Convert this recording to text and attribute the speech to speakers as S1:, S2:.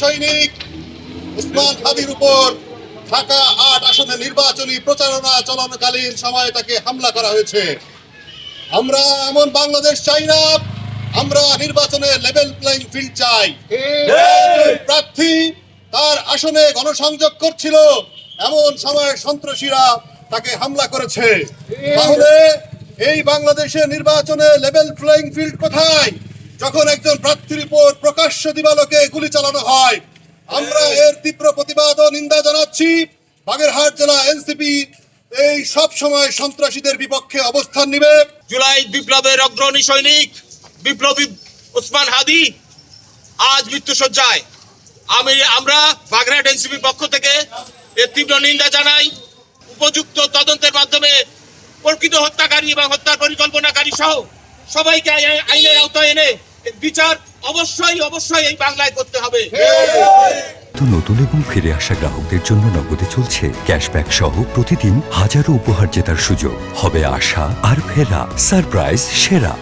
S1: সৈনিক উসমান হাদির উপর ঢাকা আট আসনে নির্বাচনী প্রচারণা চলনকালীন সময়ে তাকে হামলা করা হয়েছে। আমরা এমন বাংলাদেশ চাই না আমরা নির্বাচনে লেভেল প্লেইং ফিল্ড চাই। প্রার্থী তার আসনে গণসংযোগ করছিল এমন সময় সন্ত্রাসীরা তাকে হামলা করেছে। তাহলে এই বাংলাদেশের নির্বাচনে লেভেল প্লেইং ফিল্ড কোথায়? যখন একজন প্রার্থীর উপর প্রকাশ্য দিবালোকে গুলি চালানো হয় আমরা এর তীব্র প্রতিবাদ ও নিন্দা জানাচ্ছি। বাগেরহাট জেলা এনসিপি এই সব সময় সন্ত্রাসীদের বিপক্ষে অবস্থান নিবে।
S2: জুলাই বিপ্লবের অগ্রণী সৈনিক বিপ্লবী ওসমান হাদি আজ মৃত্যুসজ্জায়। আমি আমরা বাগরাট এনসিপি পক্ষ থেকে এর তীব্র নিন্দা জানাই। উপযুক্ত তদন্তের মাধ্যমে প্রকৃত হত্যাকারী এবং হত্যার পরিকল্পনাকারী সহ সবাইকে আই- আইনের আওতায় এনে বিচার অবশ্যই অবশ্যই এই বাংলায় করতে হবে।
S3: নতুন এবং ফিরে আসা গ্রাহকদের জন্য নগদে চলছে ক্যাশব্যাক সহ প্রতিদিন হাজারো উপহার জেতার সুযোগ। হবে আশা আর ফেরা, সারপ্রাইজ, সেরা।